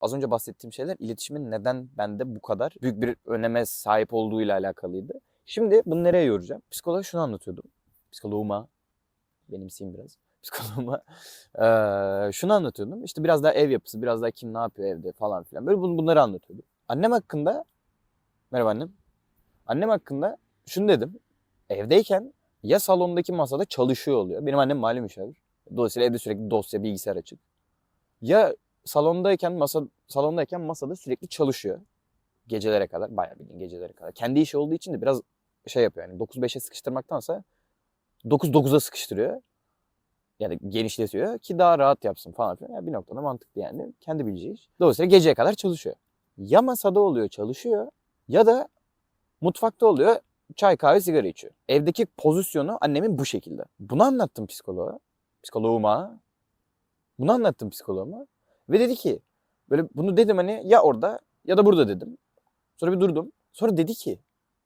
Az önce bahsettiğim şeyler iletişimin neden bende bu kadar büyük bir öneme sahip olduğuyla alakalıydı. Şimdi bunu nereye yoracağım? Psikoloğa şunu anlatıyordum. Psikoloğuma, benimseyeyim biraz. Psikoloğuma eee, şunu anlatıyordum. İşte biraz daha ev yapısı, biraz daha kim ne yapıyor evde falan filan. Böyle bun- bunları anlatıyordum. Annem hakkında, merhaba annem. Annem hakkında şunu dedim. Evdeyken ya salondaki masada çalışıyor oluyor. Benim annem mali müşavir. Dolayısıyla evde sürekli dosya, bilgisayar açık. Ya salondayken masa salondayken masada sürekli çalışıyor. Gecelere kadar, bayağı bildiğin gecelere kadar. Kendi işi olduğu için de biraz şey yapıyor yani 9-5'e sıkıştırmaktansa 9-9'a sıkıştırıyor. Yani genişletiyor ki daha rahat yapsın falan filan. Yani bir noktada mantıklı yani. Kendi bileceği iş. Dolayısıyla geceye kadar çalışıyor. Ya masada oluyor çalışıyor ya da mutfakta oluyor çay kahve sigara içiyor. Evdeki pozisyonu annemin bu şekilde. Bunu anlattım psikoloğa. Psikoloğuma. Bunu anlattım psikoloğuma. Ve dedi ki böyle bunu dedim hani ya orada ya da burada dedim. Sonra bir durdum. Sonra dedi ki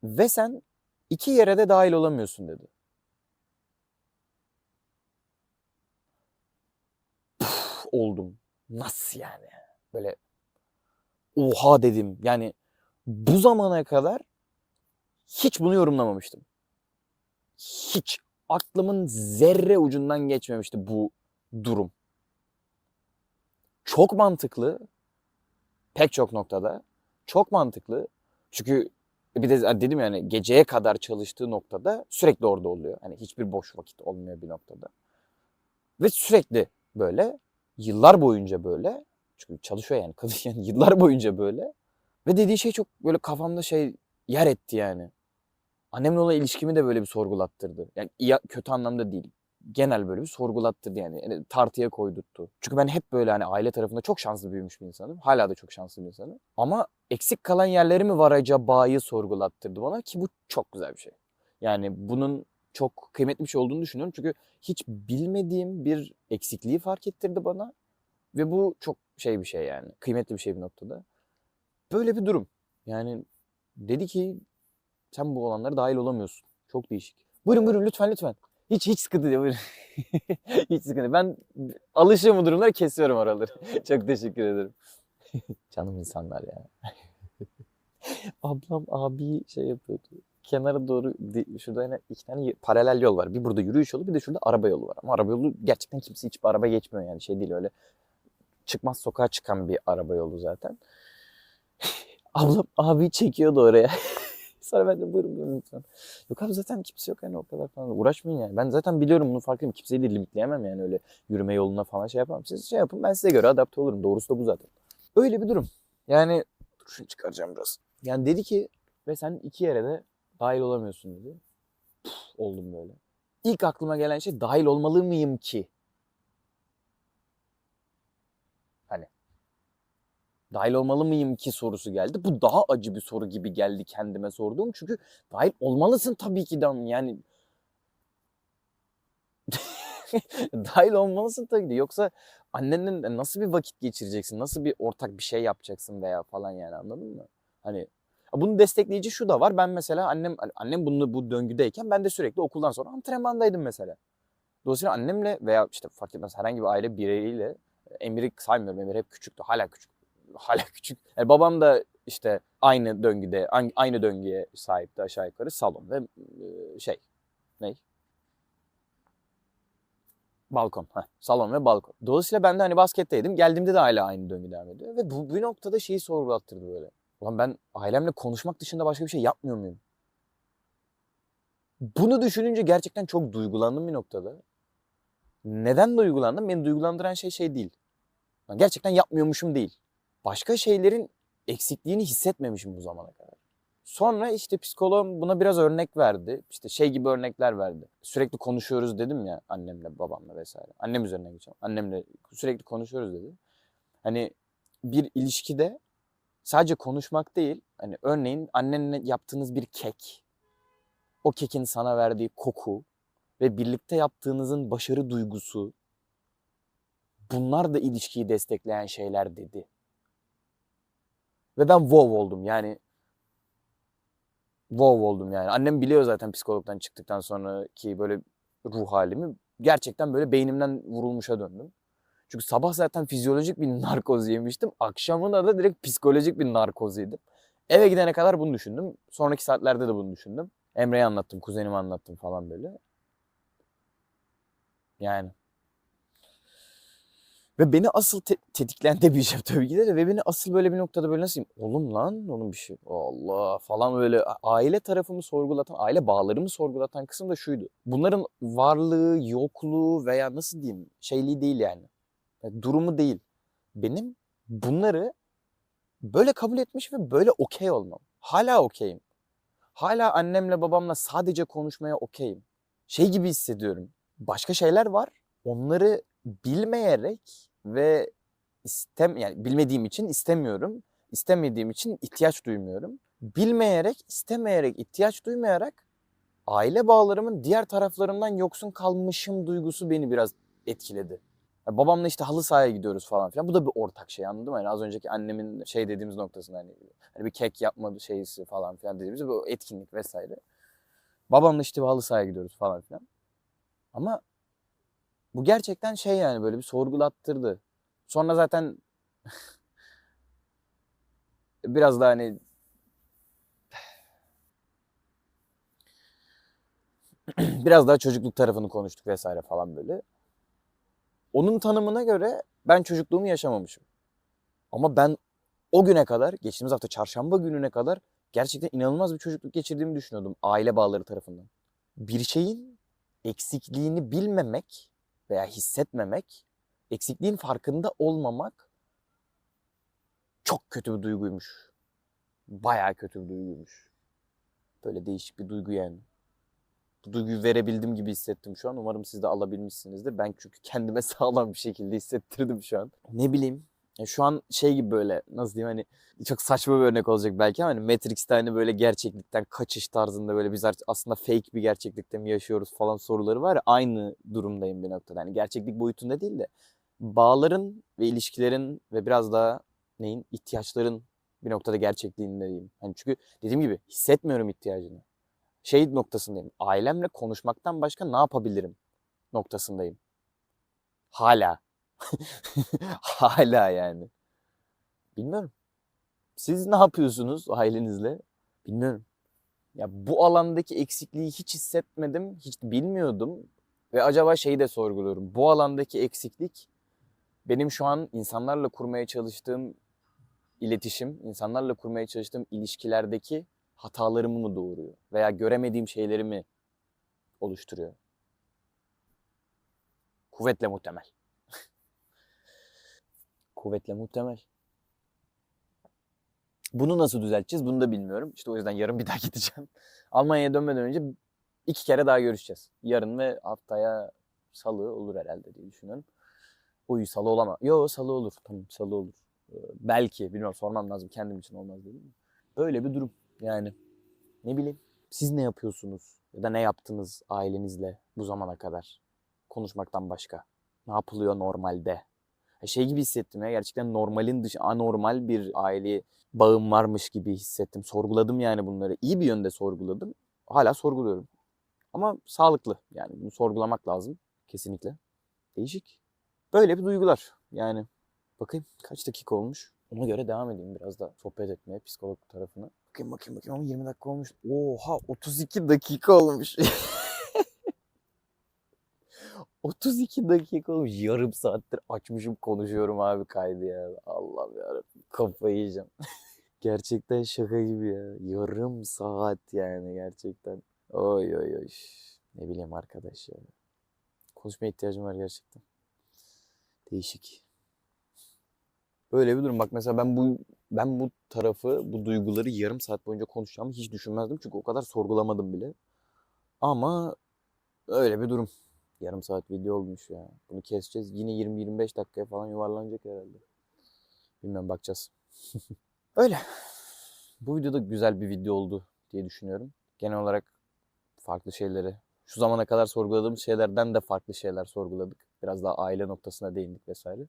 ve sen iki yere de dahil olamıyorsun dedi. Puf, oldum. Nasıl yani? Böyle oha dedim. Yani bu zamana kadar hiç bunu yorumlamamıştım. Hiç aklımın zerre ucundan geçmemişti bu durum. Çok mantıklı. Pek çok noktada. Çok mantıklı. Çünkü bir de dedim yani geceye kadar çalıştığı noktada sürekli orada oluyor. Hani hiçbir boş vakit olmuyor bir noktada. Ve sürekli böyle yıllar boyunca böyle. Çünkü çalışıyor yani kadın yani yıllar boyunca böyle. Ve dediği şey çok böyle kafamda şey yer etti yani. Annemle olan ilişkimi de böyle bir sorgulattırdı. Yani iyi, kötü anlamda değil. Genel böyle bir sorgulattırdı yani. yani. Tartıya koydurttu. Çünkü ben hep böyle hani aile tarafında çok şanslı büyümüş bir insanım. Hala da çok şanslı bir insanım. Ama eksik kalan yerleri mi var acaba'yı sorgulattırdı bana ki bu çok güzel bir şey. Yani bunun çok kıymetli bir şey olduğunu düşünüyorum. Çünkü hiç bilmediğim bir eksikliği fark ettirdi bana. Ve bu çok şey bir şey yani. Kıymetli bir şey bir noktada. Böyle bir durum. Yani dedi ki sen bu olanlara dahil olamıyorsun. Çok değişik. Buyurun buyurun lütfen lütfen. Hiç hiç sıkıntı değil hiç sıkıntı. Ben alışığım bu durumlara kesiyorum oraları. Çok teşekkür ederim. Canım insanlar ya. Ablam abi şey yapıyordu. Kenara doğru şurada yine iki tane paralel yol var. Bir burada yürüyüş yolu bir de şurada araba yolu var. Ama araba yolu gerçekten kimse hiçbir araba geçmiyor yani şey değil öyle. Çıkmaz sokağa çıkan bir araba yolu zaten. Ablam abi çekiyordu oraya. Sonra ben de buyurun buyurun lütfen. Yok abi zaten kimse yok yani o kadar falan. Uğraşmayın yani. Ben zaten biliyorum bunu farkındayım. Kimseyi de limitleyemem yani öyle yürüme yoluna falan şey yapamam. Siz şey yapın ben size göre adapte olurum. Doğrusu da bu zaten. Öyle bir durum. Yani dur şunu çıkaracağım biraz. Yani dedi ki ve sen iki yere de dahil olamıyorsun dedi. Puf, oldum böyle. İlk aklıma gelen şey dahil olmalı mıyım ki? Hani dahil olmalı mıyım ki sorusu geldi. Bu daha acı bir soru gibi geldi kendime sorduğum. Çünkü dahil olmalısın tabii ki de yani dahil olmalısın tabii ki. Yoksa annenle nasıl bir vakit geçireceksin? Nasıl bir ortak bir şey yapacaksın veya falan yani anladın mı? Hani bunu destekleyici şu da var. Ben mesela annem annem bunu bu döngüdeyken ben de sürekli okuldan sonra antrenmandaydım mesela. Dolayısıyla annemle veya işte fark etmez herhangi bir aile bireyiyle Emir'i saymıyorum. Emir hep küçüktü. Hala küçük. Hala küçük. Yani babam da işte aynı döngüde, aynı- döngüye sahipti aşağı yukarı. Salon ve e, şey, ne? Balkon. Heh, salon ve balkon. Dolayısıyla ben de hani basketteydim. Geldiğimde de hala aynı döngü devam ediyor. Ve bu bir noktada şeyi sorgulattırdı böyle. Ulan ben ailemle konuşmak dışında başka bir şey yapmıyor muyum? Bunu düşününce gerçekten çok duygulandım bir noktada. Neden duygulandım? Beni duygulandıran şey şey değil. Ben gerçekten yapmıyormuşum değil. Başka şeylerin eksikliğini hissetmemişim bu zamana kadar. Sonra işte psikoloğum buna biraz örnek verdi. İşte şey gibi örnekler verdi. Sürekli konuşuyoruz dedim ya annemle, babamla vesaire. Annem üzerine geçeceğim. Annemle sürekli konuşuyoruz dedi. Hani bir ilişkide sadece konuşmak değil, hani örneğin annenle yaptığınız bir kek, o kekin sana verdiği koku ve birlikte yaptığınızın başarı duygusu, bunlar da ilişkiyi destekleyen şeyler dedi. Ve ben wow oldum yani. Wow oldum yani. Annem biliyor zaten psikologdan çıktıktan sonraki böyle ruh halimi. Gerçekten böyle beynimden vurulmuşa döndüm. Çünkü sabah zaten fizyolojik bir narkoz yemiştim. Akşamına da direkt psikolojik bir narkoz yedim. Eve gidene kadar bunu düşündüm. Sonraki saatlerde de bunu düşündüm. Emre'ye anlattım, kuzenime anlattım falan böyle. Yani. Ve beni asıl te- tetiklendirebileceğim tabii ki de, ve beni asıl böyle bir noktada böyle nasıl diyeyim? Oğlum lan onun bir şey. Allah falan böyle aile tarafımı sorgulatan, aile bağlarımı sorgulatan kısım da şuydu. Bunların varlığı, yokluğu veya nasıl diyeyim şeyliği değil yani. Yani durumu değil. Benim bunları böyle kabul etmiş ve böyle okey olmam. Hala okeyim. Hala annemle babamla sadece konuşmaya okeyim. Şey gibi hissediyorum. Başka şeyler var. Onları bilmeyerek ve istem yani bilmediğim için istemiyorum. İstemediğim için ihtiyaç duymuyorum. Bilmeyerek, istemeyerek, ihtiyaç duymayarak aile bağlarımın diğer taraflarından yoksun kalmışım duygusu beni biraz etkiledi. Ya babamla işte halı sahaya gidiyoruz falan filan. Bu da bir ortak şey anladın mı? Yani az önceki annemin şey dediğimiz noktasında hani, hani bir kek yapmadı şeysi falan filan dediğimiz bu etkinlik vesaire. Babamla işte halı sahaya gidiyoruz falan filan. Ama bu gerçekten şey yani böyle bir sorgulattırdı. Sonra zaten biraz da hani biraz daha çocukluk tarafını konuştuk vesaire falan böyle. Onun tanımına göre ben çocukluğumu yaşamamışım. Ama ben o güne kadar, geçtiğimiz hafta çarşamba gününe kadar gerçekten inanılmaz bir çocukluk geçirdiğimi düşünüyordum aile bağları tarafından. Bir şeyin eksikliğini bilmemek veya hissetmemek, eksikliğin farkında olmamak çok kötü bir duyguymuş. Bayağı kötü bir duyguymuş. Böyle değişik bir duygu yani. Bu duyguyu verebildim gibi hissettim şu an. Umarım siz de alabilmişsinizdir. Ben çünkü kendime sağlam bir şekilde hissettirdim şu an. Ne bileyim. Ya şu an şey gibi böyle nasıl diyeyim hani çok saçma bir örnek olacak belki ama hani Matrix'te hani böyle gerçeklikten kaçış tarzında böyle biz aslında fake bir gerçeklikte mi yaşıyoruz falan soruları var ya aynı durumdayım bir noktada. Yani gerçeklik boyutunda değil de bağların ve ilişkilerin ve biraz daha neyin ihtiyaçların bir noktada gerçekliğindeyim. Hani çünkü dediğim gibi hissetmiyorum ihtiyacını. Şey noktasındayım. Ailemle konuşmaktan başka ne yapabilirim noktasındayım. Hala. Hala yani. Bilmiyorum. Siz ne yapıyorsunuz ailenizle? Bilmiyorum. Ya bu alandaki eksikliği hiç hissetmedim, hiç bilmiyordum. Ve acaba şeyi de sorguluyorum. Bu alandaki eksiklik benim şu an insanlarla kurmaya çalıştığım iletişim, insanlarla kurmaya çalıştığım ilişkilerdeki hatalarımı mı doğuruyor? Veya göremediğim şeyleri mi oluşturuyor? Kuvvetle muhtemel. Kuvvetle muhtemel. Bunu nasıl düzelteceğiz bunu da bilmiyorum. İşte o yüzden yarın bir daha gideceğim. Almanya'ya dönmeden önce iki kere daha görüşeceğiz. Yarın ve haftaya salı olur herhalde diye düşünüyorum. Uy salı olamaz. Yo salı olur. Tamam salı olur. Ee, belki bilmiyorum sormam lazım. Kendim için olmaz dedim. Böyle bir durum yani. Ne bileyim. Siz ne yapıyorsunuz? Ya da ne yaptınız ailenizle bu zamana kadar? Konuşmaktan başka. Ne yapılıyor normalde? Şey gibi hissettim ya gerçekten normalin dışı anormal bir aile bağım varmış gibi hissettim. Sorguladım yani bunları. İyi bir yönde sorguladım. Hala sorguluyorum. Ama sağlıklı yani bunu sorgulamak lazım kesinlikle. Değişik. Böyle bir duygular yani. Bakayım kaç dakika olmuş. Ona göre devam edeyim biraz da sohbet etmeye psikolog tarafına. Bakayım bakayım bakayım ama 20 dakika olmuş. Oha 32 dakika olmuş. 32 dakika olmuş. Yarım saattir açmışım konuşuyorum abi kaydı ya. Allah'ım yarabbim kafayı yiyeceğim. gerçekten şaka gibi ya. Yarım saat yani gerçekten. Oy oy oy. Ne bileyim arkadaş ya. Konuşmaya ihtiyacım var gerçekten. Değişik. Böyle bir durum. Bak mesela ben bu ben bu tarafı, bu duyguları yarım saat boyunca konuşacağımı hiç düşünmezdim. Çünkü o kadar sorgulamadım bile. Ama öyle bir durum. Yarım saat video olmuş ya. Bunu keseceğiz. Yine 20-25 dakikaya falan yuvarlanacak herhalde. Bilmem bakacağız. öyle. Bu video da güzel bir video oldu diye düşünüyorum. Genel olarak farklı şeyleri, şu zamana kadar sorguladığımız şeylerden de farklı şeyler sorguladık. Biraz daha aile noktasına değindik vesaire.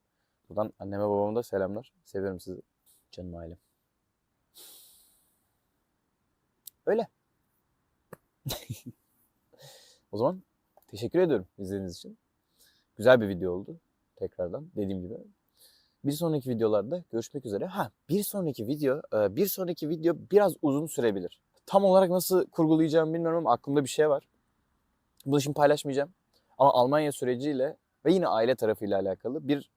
Buradan anneme babama da selamlar. Seviyorum sizi. Canım ailem. Öyle. o zaman teşekkür ediyorum izlediğiniz için. Güzel bir video oldu. tekrardan dediğim gibi. Bir sonraki videolarda görüşmek üzere. Ha bir sonraki video, e, bir sonraki video biraz uzun sürebilir. Tam olarak nasıl kurgulayacağımı bilmiyorum ama aklımda bir şey var. Bunu şimdi paylaşmayacağım. Ama Almanya süreciyle ve yine aile tarafıyla alakalı bir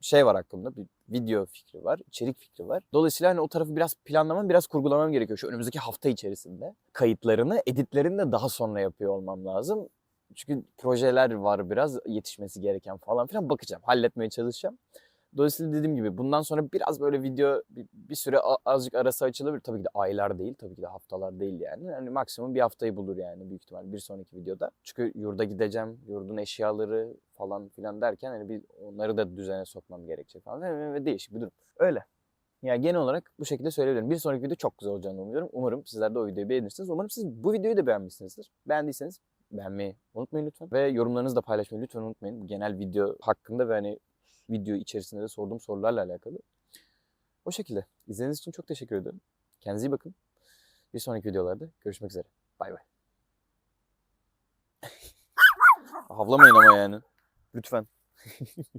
şey var aklımda. Bir video fikri var, içerik fikri var. Dolayısıyla hani o tarafı biraz planlamam, biraz kurgulamam gerekiyor. Şu önümüzdeki hafta içerisinde. Kayıtlarını, editlerini de daha sonra yapıyor olmam lazım. Çünkü projeler var biraz yetişmesi gereken falan filan bakacağım. Halletmeye çalışacağım. Dolayısıyla dediğim gibi bundan sonra biraz böyle video bir, bir süre azıcık arası açılabilir. Tabii ki de aylar değil, tabii ki de haftalar değil yani. Yani maksimum bir haftayı bulur yani büyük ihtimal bir sonraki videoda. Çünkü yurda gideceğim, yurdun eşyaları falan filan derken hani bir onları da düzene sokmam gerekecek falan ve değişik bir durum. Öyle. Yani genel olarak bu şekilde söyleyebilirim. Bir sonraki video çok güzel olacağını umuyorum. Umarım sizler de o videoyu beğenirsiniz. Umarım siz bu videoyu da beğenmişsinizdir. Beğendiyseniz beğenmeyi unutmayın lütfen. Ve yorumlarınızı da paylaşmayı lütfen unutmayın. Bu genel video hakkında ve hani video içerisinde de sorduğum sorularla alakalı. O şekilde. İzlediğiniz için çok teşekkür ederim. Kendinize iyi bakın. Bir sonraki videolarda görüşmek üzere. Bay bay. Havlamayın ama yani. Lütfen.